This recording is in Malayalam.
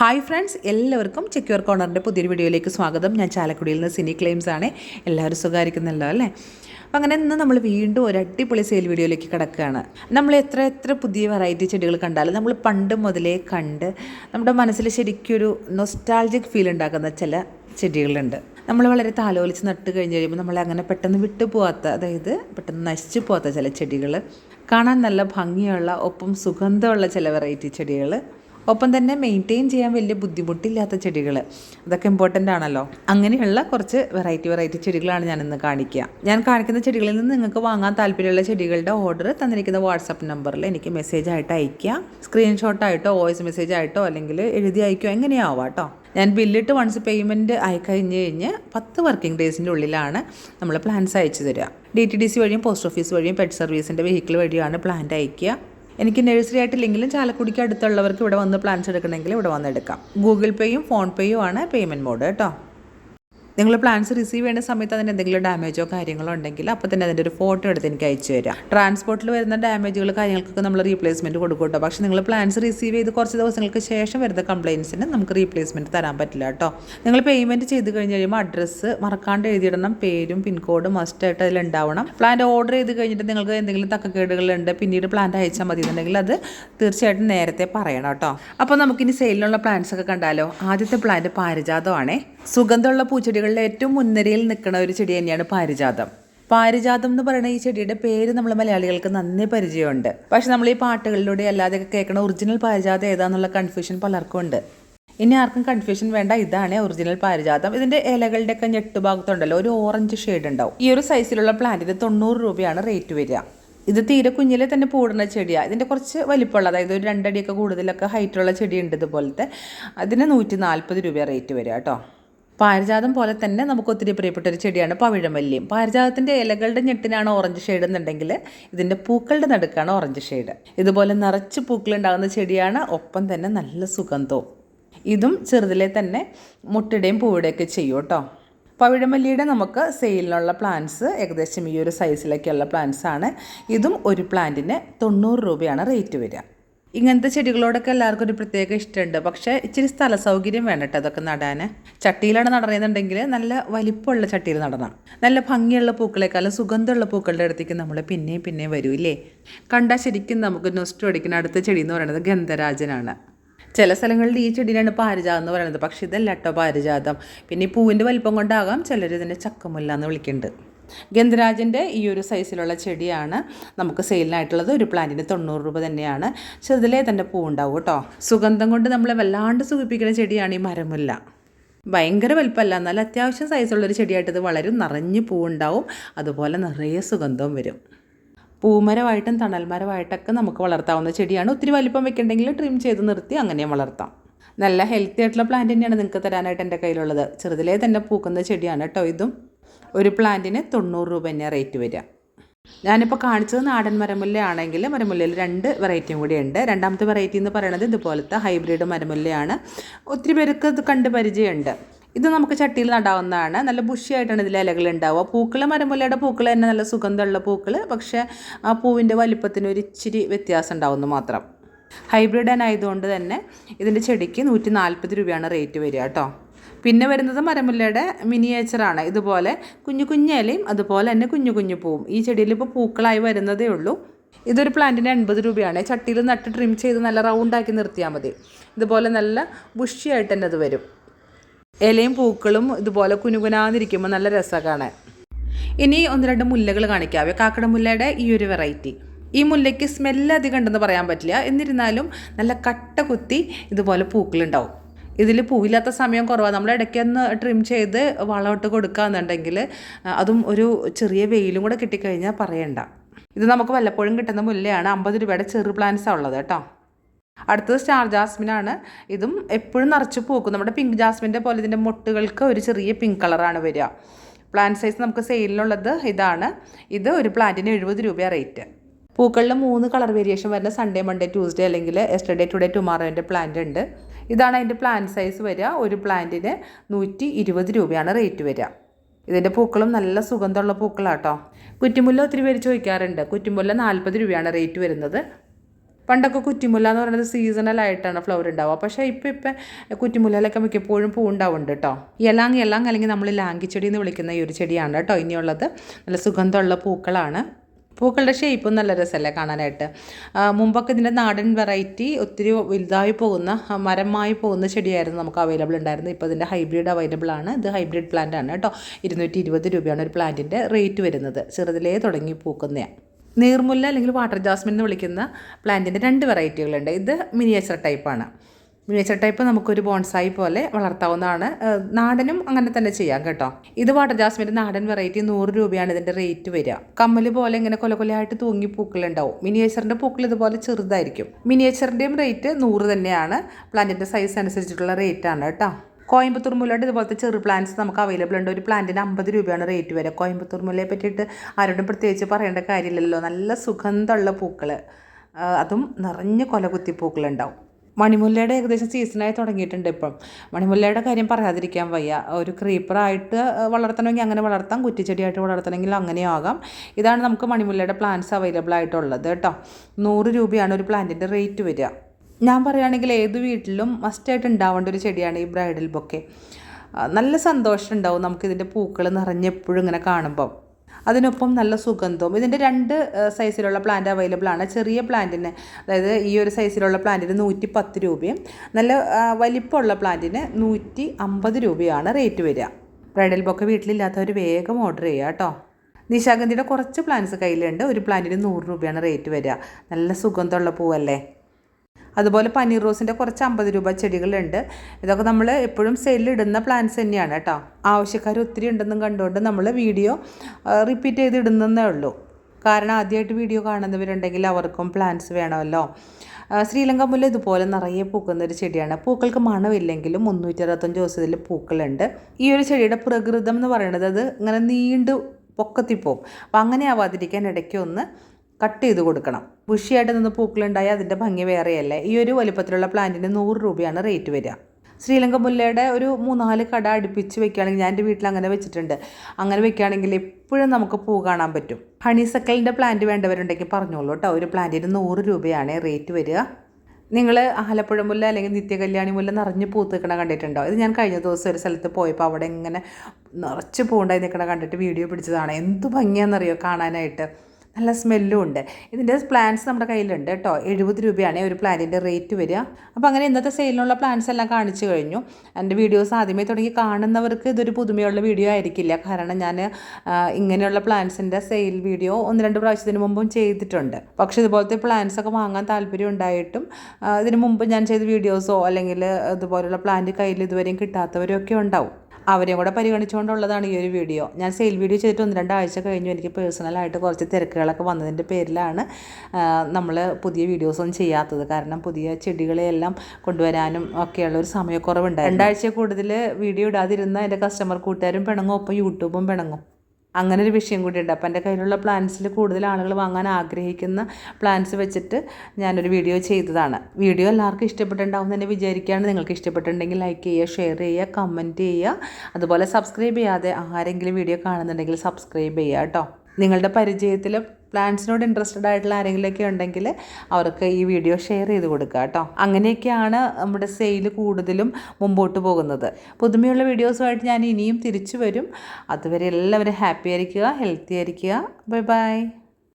ഹായ് ഫ്രണ്ട്സ് എല്ലാവർക്കും ചെക്യൂർ കോർണറിന്റെ പുതിയൊരു വീഡിയോയിലേക്ക് സ്വാഗതം. ഞാൻ ചാലക്കുടിയിൽ നിന്ന് സിനി ക്ലെയിംസ് ആണ്. എല്ലാവരും സുഖമായിരിക്കുന്നല്ലോ അല്ലേ? അപ്പം അങ്ങനെ ഇന്ന് നമ്മൾ വീണ്ടും ഒരു അടിപൊളി സെയിൽ വീഡിയോയിലേക്ക് കിടക്കുകയാണ്. നമ്മൾ എത്ര എത്ര പുതിയ വെറൈറ്റി ചെടികൾ കണ്ടാലും നമ്മൾ പണ്ട് മുതലേ കണ്ട് നമ്മുടെ മനസ്സിൽ ശരിക്കൊരു നൊസ്റ്റാൾജിക് ഫീൽ ഉണ്ടാക്കുന്ന ചില ചെടികളുണ്ട്. നമ്മൾ വളരെ താലോലിച്ച് നട്ട് കഴിഞ്ഞ് കഴിയുമ്പോൾ നമ്മൾ അങ്ങനെ പെട്ടെന്ന് വിട്ടു പോകാത്ത അതായത് പെട്ടെന്ന് നശിച്ചു പോകാത്ത ചില ചെടികൾ കാണാൻ നല്ല ഭംഗിയുള്ള ഒപ്പം സുഗന്ധമുള്ള ചില വെറൈറ്റി ചെടികൾ ഒപ്പം തന്നെ മെയിന്റെയിൻ ചെയ്യാൻ വലിയ ബുദ്ധിമുട്ടില്ലാത്ത ചെടികൾ. അതൊക്കെ ഇമ്പോർട്ടന്റ് ആണല്ലോ. അങ്ങനെയുള്ള കുറച്ച് വെറൈറ്റി വെറൈറ്റി ചെടികളാണ് ഞാൻ ഇന്ന് കാണിക്കുക. ഞാൻ കാണിക്കുന്ന ചെടികളിൽ നിന്ന് നിങ്ങൾക്ക് വാങ്ങാൻ താല്പര്യമുള്ള ചെടികളുടെ ഓർഡർ തന്നിരിക്കുന്ന വാട്സപ്പ് നമ്പറിൽ എനിക്ക് മെസ്സേജ് ആയിട്ട് അയയ്ക്കുക. സ്ക്രീൻഷോട്ടായിട്ടോ വോയിസ് മെസ്സേജ് ആയിട്ടോ അല്ലെങ്കിൽ എഴുതി അയക്കുകയോ എങ്ങനെയാവാം കേട്ടോ. ഞാൻ ബില്ലിട്ട് വൺസ് പേയ്മെന്റ് ആയിക്കഴിഞ്ഞ് കഴിഞ്ഞ് പത്ത് വർക്കിംഗ് ഡേയ്സിന്റെ ഉള്ളിലാണ് നമ്മൾ പ്ലാൻസ് അയച്ചു തരിക. ഡി ടി ഡി സി വഴിയും പോസ്റ്റ് ഓഫീസ് വഴിയും പെറ്റ് സർവീസിന്റെ വെഹിക്കിൾ വഴിയാണ് പ്ലാന്റ് അയക്കുക എനിക്ക് നഴ്സറി ആയിട്ടില്ലെങ്കിലും ചാലക്കുടിക്ക് അടുത്തുള്ളവർക്ക് ഇവിടെ വന്ന് പ്ലാൻസ് എടുക്കണമെങ്കിൽ ഇവിടെ വന്ന് എടുക്കാം. ഗൂഗിൾ പേയും ഫോൺ പേയും ആണ് പേയ്മെന്റ് മോഡ് കേട്ടോ. നിങ്ങൾ പ്ലാൻസ് റിസീവ് ചെയ്യുന്ന സമയത്ത് അതിന് എന്തെങ്കിലും ഡാമേജോ കാര്യങ്ങളോ ഉണ്ടെങ്കിൽ അപ്പോൾ തന്നെ അതിന്റെ ഒരു ഫോട്ടോ എടുത്ത് എനിക്ക് അയച്ചു തരാം. ട്രാൻസ്പോർട്ടിൽ വരുന്ന ഡാമേജുകൾ കാര്യങ്ങൾക്കൊക്കെ നമ്മൾ റീപ്ലേസ്മെന്റ് കൊടുക്കും പക്ഷേ നിങ്ങൾ പ്ലാൻസ് റിസീവ് ചെയ്ത് കുറച്ച് ദിവസങ്ങൾക്ക് ശേഷം വരുന്ന കംപ്ലയിൻസിന് നമുക്ക് റീപ്ലേസ്മെന്റ് തരാൻ പറ്റില്ല കേട്ടോ നിങ്ങൾ പേയ്മെന്റ് ചെയ്ത് കഴിഞ്ഞ് കഴിയുമ്പോൾ അഡ്രസ്സ് മറക്കാണ്ട് എഴുതിയിടണം. പേരും പിൻകോഡും മസ്റ്റായിട്ട് അതിലുണ്ടാവണം പ്ലാന്റ് ഓർഡർ ചെയ്ത് കഴിഞ്ഞിട്ട് നിങ്ങൾക്ക് എന്തെങ്കിലും തക്കക്കേടുകളുണ്ട് പിന്നീട് പ്ലാന്റ് അയച്ചാൽ മതി എന്നുണ്ടെങ്കിൽ അത് തീർച്ചയായിട്ടും നേരത്തെ പറയണം കേട്ടോ അപ്പോൾ നമുക്കിനി സെയിലിലുള്ള പ്ലാന്റ്സ് ഒക്കെ കണ്ടാലോ? ആദ്യത്തെ പ്ലാന്റ് പാരിജാതമാണേ. സുഗന്ധമുള്ള പൂച്ചെടികളിലെ ഏറ്റവും മുൻനിരയിൽ നിൽക്കുന്ന ഒരു ചെടി തന്നെയാണ് പാരിജാതം. പാരിജാതം എന്ന് പറയുന്ന ഈ ചെടിയുടെ പേര് നമ്മൾ മലയാളികൾക്ക് നന്നേ പരിചയമുണ്ട്. പക്ഷെ നമ്മൾ ഈ പാട്ടുകളിലൂടെ അല്ലാതെ കേൾക്കുന്ന ഒറിജിനൽ പാരിജാതം ഏതാന്നുള്ള കൺഫ്യൂഷൻ പലർക്കും ഉണ്ട്. ഇനി ആർക്കും കൺഫ്യൂഷൻ വേണ്ട ഇതാണ് ഒറിജിനൽ പാരിജാതം. ഇതിന്റെ ഇലകളുടെ ഒക്കെ ഞെട്ടുഭാഗത്തുണ്ടല്ലോ ഒരു ഓറഞ്ച് ഷെയ്ഡ് ഉണ്ടാവും. ഈ ഒരു സൈസിലുള്ള പ്ലാന്റിന് തൊണ്ണൂറ് രൂപയാണ് റേറ്റ് വരിക. ഇത് തീരെ കുഞ്ഞിലെ തന്നെ പൂടുന്ന ചെടിയാണ് ഇതിന്റെ കുറച്ച് വലിപ്പമുള്ള അതായത് ഒരു രണ്ടടിയൊക്കെ കൂടുതലൊക്കെ ഹൈറ്റുള്ള ചെടി ഉണ്ട് ഇതുപോലത്തെ. അതിന് നൂറ്റി നാൽപ്പത് രൂപ റേറ്റ് വരിക കേട്ടോ. പാരിജാതം പോലെ തന്നെ നമുക്ക് ഒത്തിരി പ്രിയപ്പെട്ട ഒരു ചെടിയാണ് പവിഴമല്ലിയും. പാരിജാതത്തിന്റെ ഇലകളുടെ ഞെട്ടിനാണ് ഓറഞ്ച് ഷെയ്ഡ് എന്നുണ്ടെങ്കിൽ ഇതിന്റെ പൂക്കളുടെ നടുക്കാണ് ഓറഞ്ച് ഷെയ്ഡ്. ഇതുപോലെ നിറച്ച് പൂക്കളുണ്ടാകുന്ന ചെടിയാണ് ഒപ്പം തന്നെ നല്ല സുഗന്ധവും. ഇതും ചെറുതിലെ തന്നെ മുട്ടയുടെയും പൂവിടെയൊക്കെ ചെയ്യും കേട്ടോ. പവിഴമല്ലിയുടെ നമുക്ക് സെയിലിനുള്ള പ്ലാന്റ്സ് ഏകദേശം ഈ ഒരു സൈസിലൊക്കെയുള്ള പ്ലാന്റ്സ് ആണ്. ഇതും ഒരു പ്ലാന്റിന് തൊണ്ണൂറ് രൂപയാണ് റേറ്റ് വരിക. ഇങ്ങനത്തെ ചെടികളോടൊക്കെ എല്ലാവർക്കും ഒരു പ്രത്യേക ഇഷ്ടമുണ്ട്. പക്ഷേ ഇച്ചിരി സ്ഥല സൗകര്യം വേണം കേട്ടോ അതൊക്കെ നടാൻ ചട്ടിയിലാണ് നടണമെന്നുണ്ടെങ്കിൽ നല്ല വലിപ്പമുള്ള ചട്ടിയിൽ നടണം. നല്ല ഭംഗിയുള്ള പൂക്കളെക്കാളും സുഗന്ധമുള്ള പൂക്കളുടെ അടുത്തേക്ക് നമ്മൾ പിന്നെയും പിന്നെയും വരൂല്ലേ കണ്ടാൽ ശരിക്കും നമുക്ക് നൊസ്റ്റു അടിക്കുന്ന അടുത്ത ചെടി എന്ന് പറയുന്നത് ഗന്ധരാജനാണ്. ചില സ്ഥലങ്ങളിൽ ഈ ചെടിയിലാണ് പാരിജാതം എന്ന് പറയുന്നത്. പക്ഷേ ഇതല്ല കേട്ടോ പാരിജാതം. പിന്നെ ഈ പൂവിന്റെ വലിപ്പം കൊണ്ടാകാം ചിലർ ഇതിനെ ചക്കമുല്ല എന്ന് വിളിക്കുന്നുണ്ട് ഗന്ധരാജന്റെ ഈ ഒരു സൈസിലുള്ള ചെടിയാണ് നമുക്ക് സെയിലിനായിട്ടുള്ളത്. ഒരു പ്ലാന്റിന് തൊണ്ണൂറ് രൂപ തന്നെയാണ്. ചെറുതിലേ തന്നെ പൂ ഉണ്ടാവും കേട്ടോ. സുഗന്ധം കൊണ്ട് നമ്മളെ വല്ലാണ്ട് സുഖിപ്പിക്കുന്ന ചെടിയാണ് ഈ മരമുല്ല. ഭയങ്കര വലുപ്പമല്ല. എന്നാൽ അത്യാവശ്യം സൈസുള്ളൊരു ചെടിയായിട്ട് ഇത് വളരും. നിറഞ്ഞ് പൂവുണ്ടാവും. അതുപോലെ നിറയെ സുഗന്ധവും വരും. പൂമരമായിട്ടും തണൽമരമായിട്ടൊക്കെ നമുക്ക് വളർത്താവുന്ന ചെടിയാണ്. ഒത്തിരി വലിപ്പം വെക്കണ്ടെങ്കിൽ ട്രിം ചെയ്ത് നിർത്തി അങ്ങനെയും വളർത്താം. നല്ല ഹെൽത്തി ആയിട്ടുള്ള പ്ലാന്റ് തന്നെയാണ് നിങ്ങൾക്ക് തരാനായിട്ട് എന്റെ കയ്യിലുള്ളത്. ചെറുതിലേ തന്നെ പൂക്കുന്ന ചെടിയാണ് കേട്ടോ ഇതും. ഒരു പ്ലാന്റിന് തൊണ്ണൂറ് രൂപ തന്നെ റേറ്റ് വരിക. ഞാനിപ്പോൾ കാണിച്ചത് നാടൻ മരമുല്ല ആണെങ്കിൽ മരമുല്ലയിൽ രണ്ട് വെറൈറ്റിയും കൂടി ഉണ്ട് രണ്ടാമത്തെ വെറൈറ്റി എന്ന് പറയുന്നത് ഇതുപോലത്തെ ഹൈബ്രിഡ് മരമുല്ലയാണ്. ഒത്തിരി പേർക്ക് ഇത് കണ്ട് പരിചയമുണ്ട്. ഇത് നമുക്ക് ചട്ടിയിൽ നടാവുന്നതാണ്. നല്ല ബുഷിയായിട്ടാണ് ഇതിൽ ഇലകൾ ഉണ്ടാവുക. പൂക്കൾ മരമുല്ലയുടെ പൂക്കൾ തന്നെ നല്ല സുഗന്ധമുള്ള പൂക്കൾ പക്ഷേ ആ പൂവിന്റെ വലിപ്പത്തിന് ഒരു ഇച്ചിരി വ്യത്യാസം ഉണ്ടാവുന്നു മാത്രം. ഹൈബ്രിഡ് ആയതുകൊണ്ട് തന്നെ ഇതിന്റെ ചെടിക്ക് നൂറ്റി നാൽപ്പത് രൂപയാണ് റേറ്റ് വരിക കേട്ടോ. പിന്നെ വരുന്നത് മരമുല്ലയുടെ മിനിയേച്ചറാണ് ഇതുപോലെ കുഞ്ഞു കുഞ്ഞു ഇലയും അതുപോലെ തന്നെ കുഞ്ഞു കുഞ്ഞു പൂവും. ഈ ചെടിയിൽ ഇപ്പോൾ പൂക്കളായി വരുന്നതേ ഉള്ളൂ. ഇതൊരു പ്ലാന്റിന് എൺപത് രൂപയാണ്. ചട്ടിയിൽ നട്ട് ട്രിം ചെയ്ത് നല്ല റൗണ്ടാക്കി നിർത്തിയാൽ മതി. ഇതുപോലെ നല്ല ബുഷിയായിട്ട് തന്നെ അത് വരും. ഇലയും പൂക്കളും ഇതുപോലെ കുനുകുനാന്നിരിക്കുമ്പോൾ നല്ല രസമാണ് ഇനി ഒന്ന് രണ്ട് മുല്ലകൾ കാണിക്കാവേ കാക്കട മുല്ലയുടെ ഈ ഒരു വെറൈറ്റി ഈ മുല്ലയ്ക്ക് സ്മെല്ല് അധികം ഉണ്ടെന്ന് പറയാൻ പറ്റില്ല. എന്നിരുന്നാലും നല്ല കട്ട കുത്തി ഇതുപോലെ പൂക്കളുണ്ടാവും. ഇതിൽ പൂവില്ലാത്ത സമയം കുറവാണ് നമ്മൾ ഇടയ്ക്കൊന്ന് ട്രിം ചെയ്ത് വളമിട്ട് കൊടുക്കുകയെന്നുണ്ടെങ്കിൽ അതും ഒരു ചെറിയ വെയിലും കൂടെ കിട്ടിക്കഴിഞ്ഞാൽ പറയണ്ട. ഇത് നമുക്ക് വല്ലപ്പോഴും കിട്ടുന്ന മുല്ലയാണ്. അമ്പത് രൂപയുടെ ചെറു പ്ലാന്റ്സാണ് ഉള്ളത് കേട്ടോ. അടുത്തത് സ്റ്റാർ ജാസ്മിനാണ് ഇതും എപ്പോഴും നിറച്ച് പൂക്കും. നമ്മുടെ പിങ്ക് ജാസ്മിന്റെ പോലെ ഇതിന്റെ മുട്ടുകൾക്ക് ഒരു ചെറിയ പിങ്ക് കളറാണ് വരിക. പ്ലാന്റ് സൈസ് നമുക്ക് സെയിലിനുള്ളത് ഇതാണ്. ഇത് ഒരു പ്ലാന്റിന് എഴുപത് രൂപ റേറ്റ് പൂക്കളിൽ മൂന്ന് കളർ വേരിയേഷൻ വരുന്ന സൺഡേ മൺഡേ ട്യൂസ്ഡേ അല്ലെങ്കിൽ എസ്റ്റർഡേ ടുഡേ ടുമാറോന്റെ പ്ലാന്റ് ഉണ്ട്. ഇതാണ് അതിന്റെ പ്ലാന്റ് സൈസ് വരിക. ഒരു പ്ലാന്റിന് നൂറ്റി ഇരുപത് രൂപയാണ് റേറ്റ് വരിക. ഇതിന്റെ പൂക്കളും നല്ല സുഗന്ധമുള്ള പൂക്കളാട്ടോ. കുറ്റിമുല്ല ഒത്തിരി പേര് ചോദിക്കാറുണ്ട്. കുറ്റിമുല്ല നാൽപ്പത് രൂപയാണ് റേറ്റ് വരുന്നത്. പണ്ടൊക്കെ കുറ്റിമുല്ല എന്ന് പറയുന്നത് സീസണലായിട്ടാണ് ഫ്ലവർ ഉണ്ടാവുക. പക്ഷേ ഇപ്പോൾ ഇപ്പം കുറ്റിമുല്ലയിലൊക്കെ മിക്കപ്പോഴും പൂ ഉണ്ടാവുന്നുണ്ട് കേട്ടോ യലാങ് യലാങ് അല്ലെങ്കിൽ നമ്മൾ ലാങ്കിച്ചെടി എന്ന് വിളിക്കുന്ന ഈ ഒരു ചെടിയാണ് കേട്ടോ ഇനിയുള്ളത് നല്ല സുഗന്ധമുള്ള പൂക്കളാണ്. പൂക്കളുടെ ഷേപ്പും നല്ല രസമല്ലേ കാണാനായിട്ട്. മുമ്പൊക്കെ ഇതിന്റെ നാടൻ വെറൈറ്റി ഒത്തിരി വലുതായി പോകുന്ന മരമായി പോകുന്ന ചെടിയായിരുന്നു നമുക്ക് അവൈലബിൾ ഉണ്ടായിരുന്നത്. ഇപ്പോൾ ഇതിന്റെ ഹൈബ്രിഡ് അവൈലബിൾ ആണ്. ഇത് ഹൈബ്രിഡ് പ്ലാന്റ് ആണ് കേട്ടോ. ഇരുന്നൂറ്റി ഇരുപത് രൂപയാണ് ഒരു പ്ലാന്റിന്റെ റേറ്റ് വരുന്നത്. ചെറുതിലേ തുടങ്ങി പൂക്കുന്നതാണ് നീർമുല്ല അല്ലെങ്കിൽ വാട്ടർ ജാസ്മിൻ എന്ന് വിളിക്കുന്ന പ്ലാന്റിന്റെ രണ്ട് വെറൈറ്റികളുണ്ട് ഇത് മിനിയേച്ചർ ടൈപ്പാണ് മിനിയേച്ചർ ടൈപ്പ് നമുക്കൊരു ബോൺസായി പോലെ വളർത്താവുന്നതാണ്. നാടനും അങ്ങനെ തന്നെ ചെയ്യാം കേട്ടോ. ഇത് വാട്ടർ ജാസ്മിന്റെ നാടൻ വെറൈറ്റി നൂറ് രൂപയാണ് ഇതിന്റെ റേറ്റ് വരിക. കമ്മൽ പോലെ ഇങ്ങനെ കൊല കൊലയായിട്ട് തൂങ്ങി പൂക്കളുണ്ടാവും മിനിയേച്ചറിന്റെ പൂക്കൾ ഇതുപോലെ ചെറുതായിരിക്കും. മിനിയേച്ചറിന്റെയും റേറ്റ് നൂറ് തന്നെയാണ്. പ്ലാന്റിന്റെ സൈസ് അനുസരിച്ചിട്ടുള്ള റേറ്റാണ് കേട്ടോ. കോയമ്പത്തൂർ മുല്ലയുടെ ഇതുപോലത്തെ ചെറു പ്ലാന്റ്സ് നമുക്ക് അവൈലബിൾ ഉണ്ട്. ഒരു പ്ലാന്റിന് അമ്പത് രൂപയാണ് റേറ്റ് വരിക. കോയമ്പത്തൂർ മുല്ലയെ പറ്റിയിട്ട് ആരോടും പ്രത്യേകിച്ച് പറയേണ്ട കാര്യമില്ലല്ലോ. നല്ല സുഗന്ധമുള്ള പൂക്കൾ അതും നിറഞ്ഞ കൊലകുത്തി പൂക്കളുണ്ടാവും. മണിമുല്ലയുടെ ഏകദേശം സീസണായി തുടങ്ങിയിട്ടുണ്ട് ഇപ്പം. മണിമുല്ലയുടെ കാര്യം പറയാതിരിക്കാൻ വയ്യ. ഒരു ക്രീപ്പറായിട്ട് വളർത്തണമെങ്കിൽ അങ്ങനെ വളർത്താം. കുറ്റിച്ചെടിയായിട്ട് വളർത്തണമെങ്കിൽ അങ്ങനെ ആകാം. ഇതാണ് നമുക്ക് മണിമുല്ലയുടെ പ്ലാന്റ്സ് അവൈലബിൾ ആയിട്ടുള്ളത് കേട്ടോ. നൂറ് രൂപയാണ് ഒരു പ്ലാന്റിന്റെ റേറ്റ് വരിക. ഞാൻ പറയുകയാണെങ്കിൽ ഏത് വീട്ടിലും മസ്റ്റായിട്ട് ഉണ്ടാവേണ്ട ഒരു ചെടിയാണ് ഈ ബ്രൈഡൽ ബൊക്കെ നല്ല സന്തോഷം ഉണ്ടാവും നമുക്കിതിന്റെ പൂക്കൾ നിറഞ്ഞെപ്പോഴും ഇങ്ങനെ കാണുമ്പം. അതിനൊപ്പം നല്ല സുഗന്ധവും. ഇതിന്റെ രണ്ട് സൈസിലുള്ള പ്ലാന്റ് അവൈലബിൾ ആണ്. ചെറിയ പ്ലാന്റിന് അതായത് ഈ ഒരു സൈസിലുള്ള പ്ലാന്റിന് നൂറ്റി പത്ത് രൂപയും നല്ല വലിപ്പമുള്ള പ്ലാന്റിന് നൂറ്റി അമ്പത് രൂപയാണ് റേറ്റ് വരിക. ബ്രൈഡൽ ബൊക്കെ വീട്ടിലില്ലാത്തവർ വേഗം ഓർഡർ ചെയ്യുക കേട്ടോ. നിശാഗന്ധിയുടെ കുറച്ച് പ്ലാന്റ്സ് കയ്യിലുണ്ട്. ഒരു പ്ലാന്റിന് നൂറ് രൂപയാണ് റേറ്റ് വരിക. നല്ല സുഗന്ധമുള്ള പൂവല്ലേ? അതുപോലെ പനീർ റോസിന്റെ കുറച്ച് അമ്പത് രൂപ ചെടികളുണ്ട്. ഇതൊക്കെ നമ്മൾ എപ്പോഴും സെല്ലിടുന്ന പ്ലാന്റ്സ് തന്നെയാണ് കേട്ടോ. ആവശ്യക്കാർ ഒത്തിരി ഉണ്ടെന്നും കണ്ടുകൊണ്ട് നമ്മൾ വീഡിയോ റിപ്പീറ്റ് ചെയ്ത് ഇടുന്നതേ ഉള്ളൂ. കാരണം ആദ്യമായിട്ട് വീഡിയോ കാണുന്നവരുണ്ടെങ്കിൽ അവർക്കും പ്ലാന്റ്സ് വേണമല്ലോ. ശ്രീലങ്ക മുല്ല ഇതുപോലെ നിറയെ പൂക്കുന്ന ഒരു ചെടിയാണ്. പൂക്കൾക്ക് മണമില്ലെങ്കിലും മുന്നൂറ്റി അറുപത്തഞ്ച് ദിവസത്തിൽ പൂക്കളുണ്ട്. ഈ ഒരു ചെടിയുടെ പ്രകൃതം എന്ന് പറയുന്നത് അത് ഇങ്ങനെ നീണ്ടു പൊക്കത്തിപ്പോവും അപ്പം അങ്ങനെ ആവാതിരിക്കാൻ ഇടയ്ക്ക് ഒന്ന് കട്ട് ചെയ്ത് കൊടുക്കണം. ബുഷിയായിട്ട് നിന്ന് പൂക്കളുണ്ടായാൽ അതിന്റെ ഭംഗി വേറെയല്ലേ? ഈ ഒരു വലിപ്പത്തിലുള്ള പ്ലാന്റിന് നൂറ് രൂപയാണ് റേറ്റ് വരിക. ശ്രീലങ്ക മുല്ലയുടെ ഒരു മൂന്നാൽ കട അടുപ്പിച്ച് വെക്കുകയാണെങ്കിൽ ഞാൻ എന്റെ വീട്ടിൽ അങ്ങനെ വെച്ചിട്ടുണ്ട്. അങ്ങനെ വെക്കുകയാണെങ്കിൽ എപ്പോഴും നമുക്ക് പൂ കാണാൻ പറ്റും. ഹണിസക്കലിന്റെ പ്ലാന്റ് വേണ്ടവരുണ്ടെങ്കിൽ പറഞ്ഞോളൂ കേട്ടോ. ഒരു പ്ലാന്റിന് നൂറ് രൂപയാണ് റേറ്റ് വരിക. നിങ്ങൾ ആലപ്പുഴ മുല്ല അല്ലെങ്കിൽ നിത്യകല്യാണി മുല്ല നിറഞ്ഞ് പൂത്ത് നിൽക്കണ കണ്ടിട്ടുണ്ടോ? ഇത് ഞാൻ കഴിഞ്ഞ ദിവസം ഒരു സ്ഥലത്ത് പോയപ്പോൾ അവിടെ ഇങ്ങനെ നിറച്ച് പൂണ്ടായി നിൽക്കണ കണ്ടിട്ട് വീഡിയോ പിടിച്ചതാണ്. എന്ത് ഭംഗിയാണെന്നറിയോ കാണാനായിട്ട്. നല്ല സ്മെല്ലും ഉണ്ട്. ഇതിന്റെ പ്ലാന്റ്സ് നമ്മുടെ കയ്യിലുണ്ട് കേട്ടോ. എഴുപത് രൂപയാണ് ഒരു പ്ലാന്റിന്റെ റേറ്റ് വരിക. അപ്പോൾ അങ്ങനെ ഇന്നത്തെ സെയിലിനുള്ള പ്ലാന്റ്സ് എല്ലാം കാണിച്ചു കഴിഞ്ഞു. എന്റെ വീഡിയോസ് ആദ്യമേ തുടങ്ങി കാണുന്നവർക്ക് ഇതൊരു പുതുമയുള്ള വീഡിയോ ആയിരിക്കില്ല. കാരണം ഞാൻ ഇങ്ങനെയുള്ള പ്ലാന്റ്സിന്റെ സെയിൽ വീഡിയോ ഒന്ന് രണ്ട് പ്രാവശ്യത്തിന് മുമ്പും ചെയ്തിട്ടുണ്ട്. പക്ഷേ ഇതുപോലത്തെ പ്ലാന്റ്സ് ഒക്കെ വാങ്ങാൻ താല്പര്യം ഉണ്ടായിട്ടും ഇതിന് മുമ്പ് ഞാൻ ചെയ്ത വീഡിയോസോ അല്ലെങ്കിൽ ഇതുപോലുള്ള പ്ലാന്റ് കയ്യിൽ ഇതുവരെയും കിട്ടാത്തവരും ഒക്കെ ഉണ്ടാവും. അവരെയും കൂടെ പരിഗണിച്ചുകൊണ്ടുള്ളതാണ് ഈ ഒരു വീഡിയോ. ഞാൻ സെയിൽ വീഡിയോ ചെയ്തിട്ട് ഒന്ന് രണ്ടാഴ്ച കഴിഞ്ഞു. എനിക്ക് പേഴ്സണലായിട്ട് കുറച്ച് തിരക്കുകളൊക്കെ വന്നതിന്റെ പേരിലാണ് നമ്മൾ പുതിയ വീഡിയോസൊന്നും ചെയ്യാത്തത്. കാരണം പുതിയ ചെടികളെയെല്ലാം കൊണ്ടുവരാനും ഒക്കെയുള്ള ഒരു സമയക്കുറവുണ്ട് രണ്ടാഴ്ച കൂടുതൽ വീഡിയോ ഇടാതിരുന്ന എന്റെ കസ്റ്റമർ കൂട്ടുകാരും പിണങ്ങും. ഒപ്പം യൂട്യൂബും പിണങ്ങും. അങ്ങനെ ഒരു വിഷയം കൂടിയുണ്ട്. അപ്പോൾ എന്റെ കയ്യിലുള്ള പ്ലാന്റ്സിൽ കൂടുതൽ ആളുകൾ വാങ്ങാൻ ആഗ്രഹിക്കുന്ന പ്ലാന്റ്സ് വെച്ചിട്ട് ഞാനൊരു വീഡിയോ ചെയ്തതാണ്. വീഡിയോ എല്ലാവർക്കും ഇഷ്ടപ്പെട്ടിട്ടുണ്ടാവും എന്ന് തന്നെ വിചാരിക്കുകയാണ്. നിങ്ങൾക്ക് ഇഷ്ടപ്പെട്ടുണ്ടെങ്കിൽ ലൈക്ക് ചെയ്യുക ഷെയർ ചെയ്യുക കമന്റ് ചെയ്യുക. അതുപോലെ സബ്സ്ക്രൈബ് ചെയ്യാതെ ആരെങ്കിലും വീഡിയോ കാണുന്നുണ്ടെങ്കിൽ സബ്സ്ക്രൈബ് ചെയ്യുക കേട്ടോ നിങ്ങളുടെ പരിചയത്തിൽ പ്ലാന്റ്സിനോട് ഇൻട്രസ്റ്റഡ് ആയിട്ടുള്ള ആരെങ്കിലുമൊക്കെ ഉണ്ടെങ്കിൽ അവർക്ക് ഈ വീഡിയോ ഷെയർ ചെയ്ത് കൊടുക്കുക കേട്ടോ. അങ്ങനെയൊക്കെയാണ് നമ്മുടെ സെയിൽ കൂടുതലും മുമ്പോട്ട് പോകുന്നത്. പുതുമയുള്ള വീഡിയോസുമായിട്ട് ഞാൻ ഇനിയും തിരിച്ചു വരും. അതുവരെ എല്ലാവരും ഹാപ്പി ആയിരിക്കുക ഹെൽത്തി ആയിരിക്കുക. Bye bye